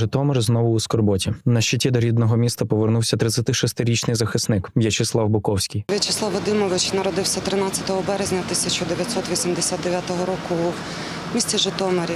Житомир знову у скорботі. На щиті до рідного міста повернувся 36-річний захисник В'ячеслав Буковський. В'ячеслав Вадимович народився 13 березня 1989 року у місті Житомирі,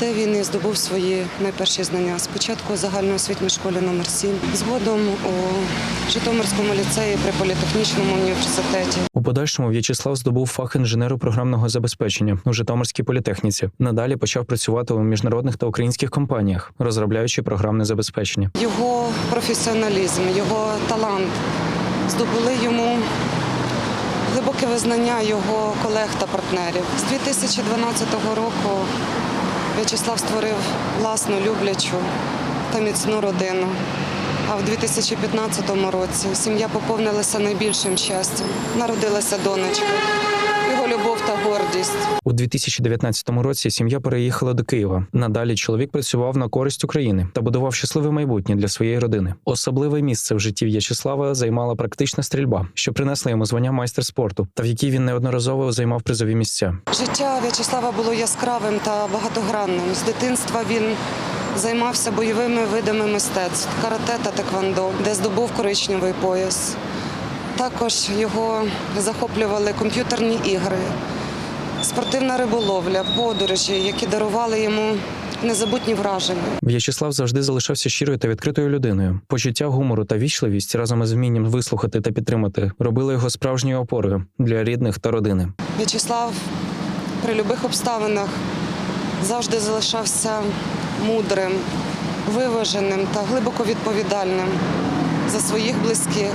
де він і здобув свої найперші знання. Спочатку у загальноосвітній школі номер 7 згодом у Житомирському ліцеї при політехнічному університеті. Подальшому В'ячеслав здобув фах інженеру програмного забезпечення у Житомирській політехніці. Надалі почав працювати у міжнародних та українських компаніях, розробляючи програмне забезпечення. Його професіоналізм, його талант здобули йому глибоке визнання його колег та партнерів. З 2012 року В'ячеслав створив власну люблячу та міцну родину. А в 2015 році сім'я поповнилася найбільшим щастям. Народилася донечка, його любов та гордість. У 2019 році сім'я переїхала до Києва. Надалі чоловік працював на користь України та будував щасливе майбутнє для своєї родини. Особливе місце в житті В'ячеслава займала практична стрільба, що принесла йому звання майстер спорту, та в якій він неодноразово займав призові місця. Життя В'ячеслава було яскравим та багатогранним. З дитинства він займався бойовими видами мистецтв карате та теквандо, де здобув коричневий пояс. Також його захоплювали комп'ютерні ігри, спортивна риболовля, подорожі, які дарували йому незабутні враження. В'ячеслав завжди залишався щирою та відкритою людиною. Почуття гумору та вічливість разом із вмінням вислухати та підтримати робили його справжньою опорою для рідних та родини. В'ячеслав при будь-яких обставинах завжди залишався мудрим, виваженим та глибоко відповідальним за своїх близьких,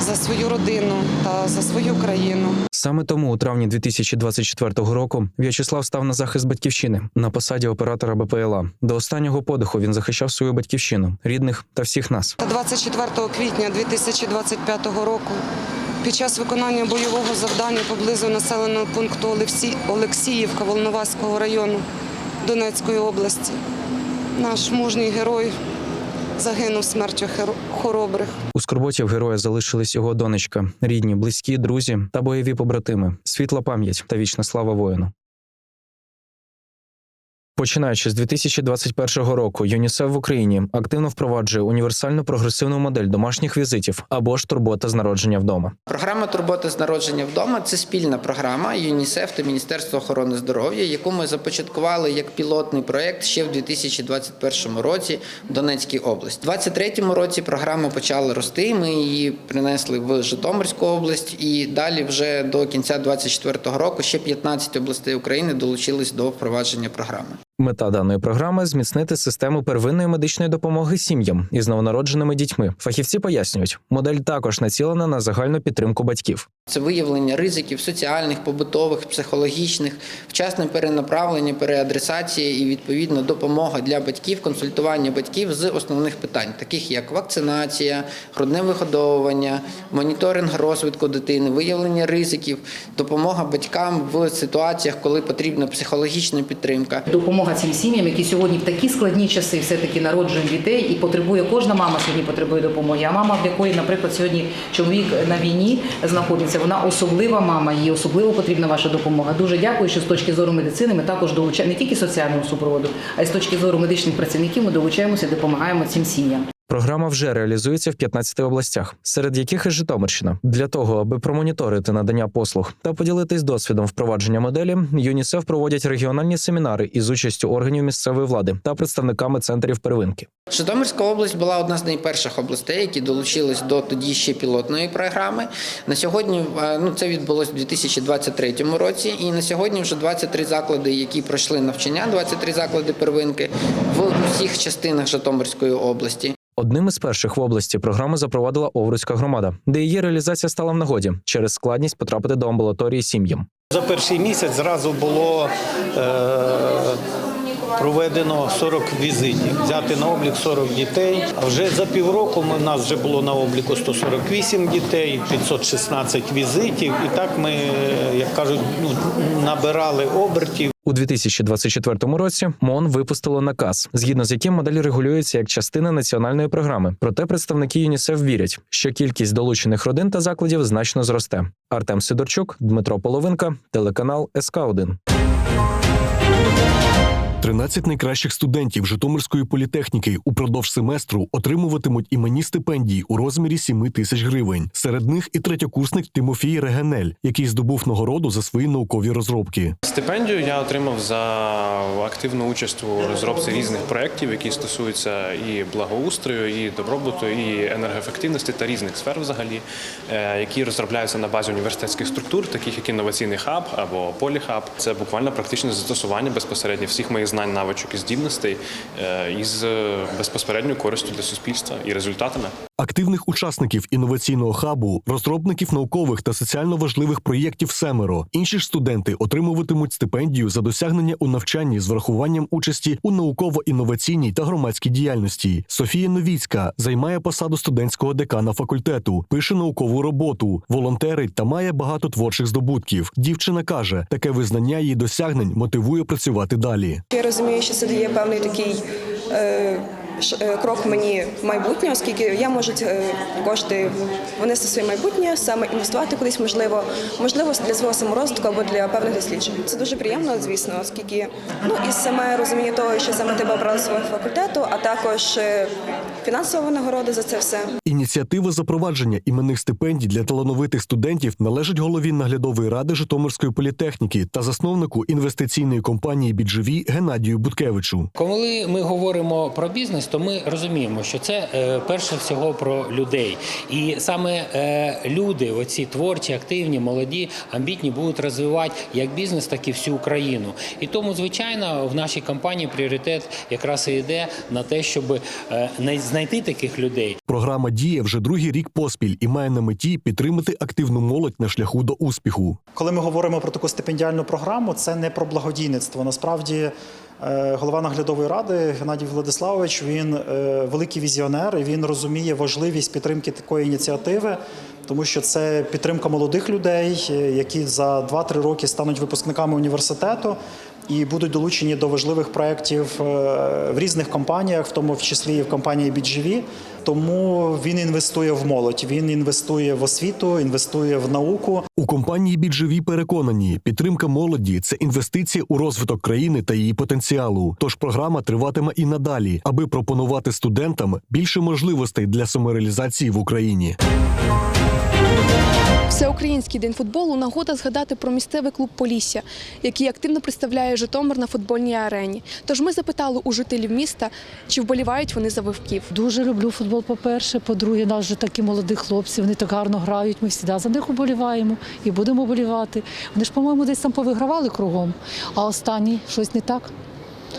за свою родину та за свою країну. Саме тому у травні 2024 року В'ячеслав став на захист батьківщини на посаді оператора БПЛА. До останнього подиху він захищав свою батьківщину, рідних та всіх нас. Та 24 квітня 2025 року під час виконання бойового завдання поблизу населеного пункту Олексіївка Волноваського району Донецької області наш мужній герой загинув смертю хоробрих. У скорботі в героя залишились його донечка, рідні, близькі, друзі та бойові побратими. Світла пам'ять та вічна слава воїну. Починаючи з 2021 року, ЮНІСЕФ в Україні активно впроваджує універсальну прогресивну модель домашніх візитів або ж турбота з народження вдома. Програма Турбота з народження вдома це спільна програма ЮНІСЕФ та Міністерства охорони здоров'я, яку ми започаткували як пілотний проєкт ще в 2021 році в Донецькій області. У 2023 році програма почала рости. Ми її принесли в Житомирську область, і далі вже до кінця 2024 року ще 15 областей України долучились до впровадження програми. Мета даної програми зміцнити систему первинної медичної допомоги сім'ям із новонародженими дітьми. Фахівці пояснюють, модель також націлена на загальну підтримку батьків. Це виявлення ризиків соціальних, побутових, психологічних, вчасне перенаправлення, переадресація і відповідно допомога для батьків, консультування батьків з основних питань, таких як вакцинація, грудне виходовування, моніторинг розвитку дитини, виявлення ризиків, допомога батькам в ситуаціях, коли потрібна психологічна підтримка. Допомога цим сім'ям, які сьогодні в такі складні часи все-таки народжують дітей і потребує кожна мама сьогодні потребує допомоги. А мама, в якої, наприклад, сьогодні чоловік на війні знаходиться, вона особлива мама, їй особливо потрібна ваша допомога. Дуже дякую, що з точки зору медицини ми також долучаємо не тільки соціального супроводу, а й з точки зору медичних працівників ми долучаємося і допомагаємо цим сім'ям. Програма вже реалізується в 15 областях, серед яких і Житомирщина. Для того, аби промоніторити надання послуг та поділитись досвідом впровадження моделі, ЮНІСЕФ проводять регіональні семінари із участю органів місцевої влади та представниками центрів первинки. Житомирська область була одна з найперших областей, які долучились до тоді ще пілотної програми. На сьогодні е, ну це відбулося в 2023 році, і на сьогодні вже 23 заклади, які пройшли навчання, 23 заклади первинки в усіх частинах Житомирської області. Одним із перших в області програму запровадила Овруцька громада, де її реалізація стала в нагоді через складність потрапити до амбулаторії сім'ям. За перший місяць зразу було е, проведено 40 візитів, взяти на облік 40 дітей. А вже за півроку ми, нас вже було на обліку 148 дітей, 516 візитів. І так ми, як кажуть, ну, набирали обертів. У 2024 році МОН випустило наказ, згідно з яким модель регулюється як частина національної програми. Проте представники ЮНІСЕФ вірять, що кількість долучених родин та закладів значно зросте. Артем Сидорчук, Дмитро Половинка, телеканал СК 1 13 найкращих студентів Житомирської політехніки упродовж семестру отримуватимуть іменні стипендії у розмірі 7 тисяч гривень. Серед них і третьокурсник Тимофій Регенель, який здобув нагороду за свої наукові розробки. Стипендію я отримав за активну участь у розробці різних проєктів, які стосуються і благоустрою, і добробуту, і енергоефективності та різних сфер, взагалі, е, які розробляються на базі університетських структур, таких як інноваційний хаб або поліхаб. Це буквально практичне застосування безпосередньо всіх моїх знань, навичок і здібностей е, із е, безпосередньою користю для суспільства і результатами. Активних учасників інноваційного хабу, розробників наукових та соціально важливих проєктів семеро. Інші ж студенти отримуватимуть стипендію за досягнення у навчанні з врахуванням участі у науково-інноваційній та громадській діяльності. Софія Новіцька займає посаду студентського декана факультету, пише наукову роботу, волонтерить та має багато творчих здобутків. Дівчина каже, таке визнання її досягнень мотивує працювати далі. Я розумію, що це дає певний такий е, крок мені в майбутнє, оскільки я можу е, кошти внести в своє майбутнє, саме інвестувати кудись, можливо, можливо, для свого саморозвитку або для певних досліджень. Це дуже приємно, звісно, оскільки ну і саме розуміння того, що саме тебе обрали свого факультету, а також е, фінансова нагорода за це все. Ініціатива запровадження іменних стипендій для талановитих студентів належить голові наглядової ради Житомирської політехніки та засновнику інвестиційної компанії Біджеві Геннадію Буткевичу. Коли ми говоримо про бізнес, то ми розуміємо, що це е, перше всього про людей. І саме е, люди, оці творчі, активні, молоді, амбітні, будуть розвивати як бізнес, так і всю Україну. І тому, звичайно, в нашій компанії пріоритет якраз і йде на те, щоб е, най- знайти таких людей. Програма діє вже другий рік поспіль і має на меті підтримати активну молодь на шляху до успіху. Коли ми говоримо про таку стипендіальну програму, це не про благодійництво. Насправді, голова наглядової ради Геннадій Владиславович він е, великий візіонер і він розуміє важливість підтримки такої ініціативи, тому що це підтримка молодих людей, е, які за 2-3 роки стануть випускниками університету. І будуть долучені до важливих проєктів е, в різних компаніях, в тому числі і в компанії BGV. Тому він інвестує в молодь, він інвестує в освіту, інвестує в науку. У компанії Біджеві переконані, підтримка молоді це інвестиція у розвиток країни та її потенціалу. Тож програма триватиме і надалі, аби пропонувати студентам більше можливостей для самореалізації в Україні. Всеукраїнський день футболу нагода згадати про місцевий клуб Полісся, який активно представляє Житомир на футбольній арені. Тож ми запитали у жителів міста, чи вболівають вони за вовків. Дуже люблю футбол, по-перше. По-друге, нас вже такі молоді хлопці, вони так гарно грають. Ми завжди за них уболіваємо і будемо болівати. Вони ж, по-моєму, десь там повигравали кругом, а останній щось не так.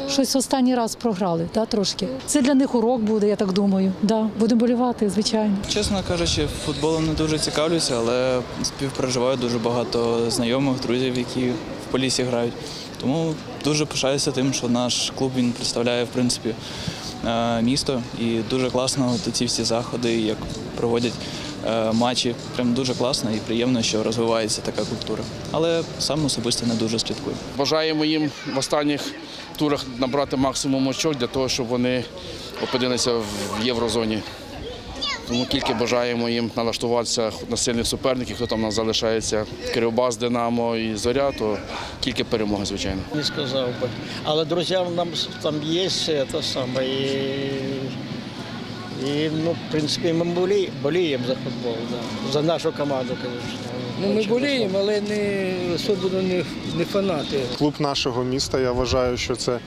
Щось останній раз програли, да, трошки. Це для них урок буде, я так думаю. Да, будемо болівати, звичайно. Чесно кажучи, футболом не дуже цікавлюся, але співпереживаю дуже багато знайомих, друзів, які в полісі грають. Тому дуже пишаюся тим, що наш клуб він представляє в принципі е, місто і дуже класно ці всі заходи, як проводять е, матчі. Прям дуже класно і приємно, що розвивається така культура. Але сам особисто не дуже слідкую. Бажаємо їм в останніх турах набрати максимум очок для того, щоб вони опинилися в єврозоні. Тому тільки бажаємо їм налаштуватися на сильних суперників, хто там нас залишається Кривбас, Динамо і Зоря, то тільки перемога, звичайно. Не сказав би. Але друзі нам там є це саме. І, і ну, в принципі, ми болі, боліємо за футбол, да. за нашу команду, звісно. Ну, ми боліємо, але не особливо не, не фанати. Клуб нашого міста. Я вважаю, що це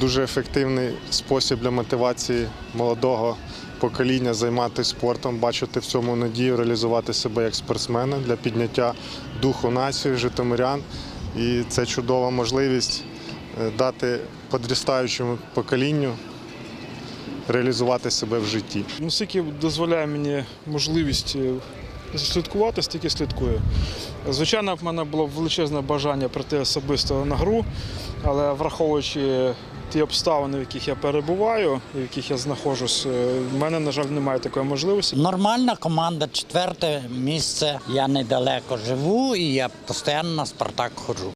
дуже ефективний спосіб для мотивації молодого покоління займатися спортом, бачити в цьому надію, реалізувати себе як спортсмена для підняття духу нації, житомирян. І це чудова можливість е, дати подростаючому поколінню реалізувати себе в житті. Ну, скільки дозволяє мені можливість е, слідкувати, стільки слідкую. Звичайно, в мене було величезне бажання прийти особисто на гру, але враховуючи ті обставини, в яких я перебуваю, в яких я знаходжусь, е, в мене, на жаль, немає такої можливості. Нормальна команда, четверте місце. Я недалеко живу і я постійно на Спартак ходжу.